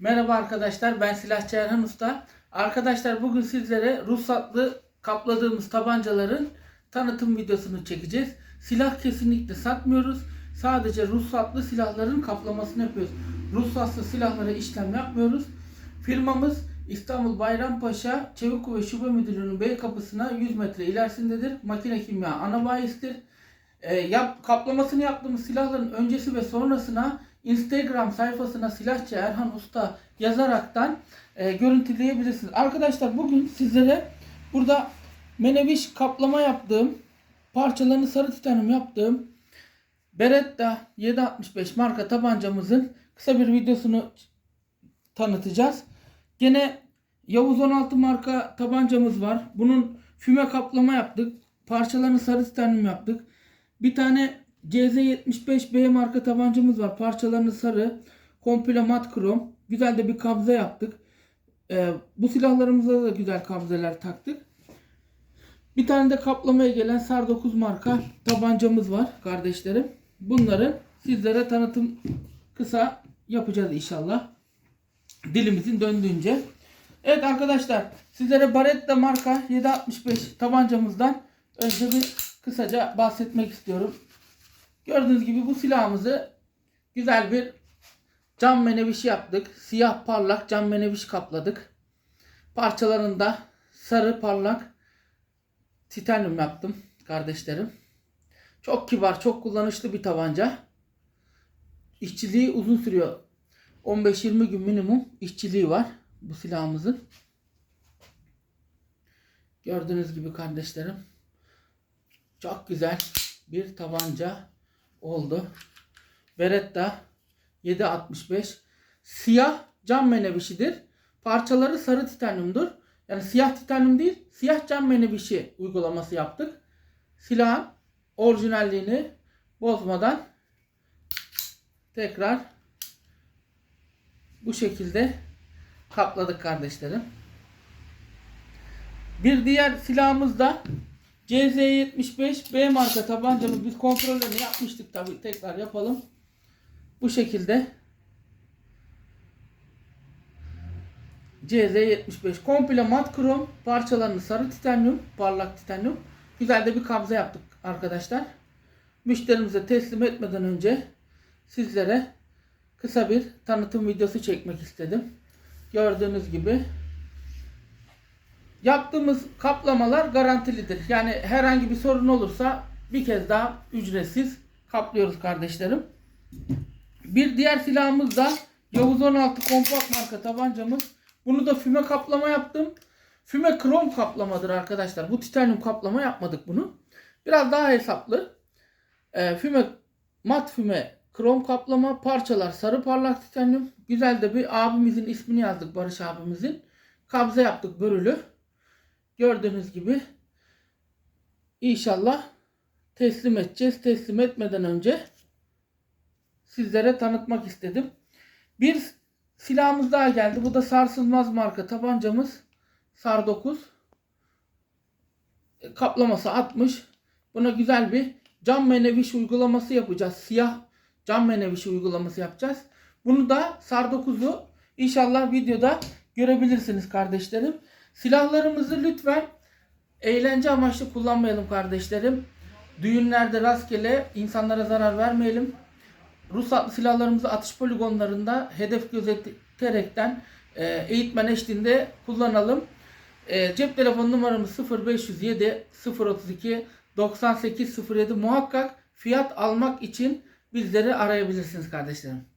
Merhaba arkadaşlar ben Silahçı Erhan Usta. Arkadaşlar bugün sizlere ruhsatlı kapladığımız tabancaların tanıtım videosunu çekeceğiz. Silah kesinlikle satmıyoruz. Sadece ruhsatlı silahların kaplamasını yapıyoruz. Ruhsatsız silahlara işlem yapmıyoruz. Firmamız İstanbul Bayrampaşa Çevik Kuvvet Şube Müdürlüğü'nün bey kapısına 100 metre ilerisindedir. Makine kimya ana bayisidir. E, yap, kaplamasını yaptığımız silahların öncesi ve sonrasına Instagram sayfasına silahçı Erhan Usta yazaraktan e, görüntüleyebilirsiniz. Arkadaşlar bugün sizlere burada meneviş kaplama yaptığım parçalarını sarı titanyum yaptığım Beretta 765 marka tabancamızın kısa bir videosunu tanıtacağız. Gene Yavuz 16 marka tabancamız var. Bunun füme kaplama yaptık. Parçalarını sarı titanyum yaptık. Bir tane CZ75B marka tabancamız var. Parçalarını sarı. Komple mat krom. Güzel de bir kabze yaptık. Ee, bu silahlarımıza da güzel kabzeler taktık. Bir tane de kaplamaya gelen SAR 9 marka tabancamız var kardeşlerim. Bunları sizlere tanıtım kısa yapacağız inşallah. Dilimizin döndüğünce. Evet arkadaşlar sizlere Baretta marka 765 tabancamızdan önce bir kısaca bahsetmek istiyorum. Gördüğünüz gibi bu silahımızı güzel bir cam menevişi yaptık. Siyah parlak cam meneviş kapladık. Parçalarında sarı parlak titanyum yaptım kardeşlerim. Çok kibar, çok kullanışlı bir tabanca. İşçiliği uzun sürüyor. 15-20 gün minimum işçiliği var bu silahımızın. Gördüğünüz gibi kardeşlerim. Çok güzel bir tabanca oldu. Beretta 765 siyah cam menevişidir. Parçaları sarı titanyumdur. Yani siyah titanyum değil, siyah cam menevişi uygulaması yaptık. Silahın orijinalliğini bozmadan tekrar bu şekilde kapladık kardeşlerim. Bir diğer silahımız da CZ75B marka tabancamız biz kontrollerini yapmıştık tabi tekrar yapalım. Bu şekilde CZ75 komple mat krom parçalarını sarı titanyum parlak titanyum güzel de bir kabza yaptık arkadaşlar. Müşterimize teslim etmeden önce sizlere kısa bir tanıtım videosu çekmek istedim. Gördüğünüz gibi Yaptığımız kaplamalar garantilidir. Yani herhangi bir sorun olursa bir kez daha ücretsiz kaplıyoruz kardeşlerim. Bir diğer silahımız da Yavuz 16 kompakt marka tabancamız. Bunu da füme kaplama yaptım. Füme krom kaplamadır arkadaşlar. Bu titanyum kaplama yapmadık bunu. Biraz daha hesaplı. E, füme mat füme krom kaplama parçalar sarı parlak titanyum. Güzel de bir abimizin ismini yazdık Barış abimizin. Kabze yaptık börülü. Gördüğünüz gibi inşallah teslim edeceğiz. Teslim etmeden önce sizlere tanıtmak istedim. Bir silahımız daha geldi. Bu da sarsılmaz marka tabancamız. SAR 9. Kaplaması 60. Buna güzel bir cam meneviş uygulaması yapacağız. Siyah cam meneviş uygulaması yapacağız. Bunu da SAR 9'u inşallah videoda görebilirsiniz kardeşlerim. Silahlarımızı lütfen eğlence amaçlı kullanmayalım kardeşlerim. Düğünlerde rastgele insanlara zarar vermeyelim. Ruhsatlı silahlarımızı atış poligonlarında hedef gözeterekten e, eğitmen eşliğinde kullanalım. E, cep telefon numaramız 0507 032 9807 muhakkak fiyat almak için bizleri arayabilirsiniz kardeşlerim.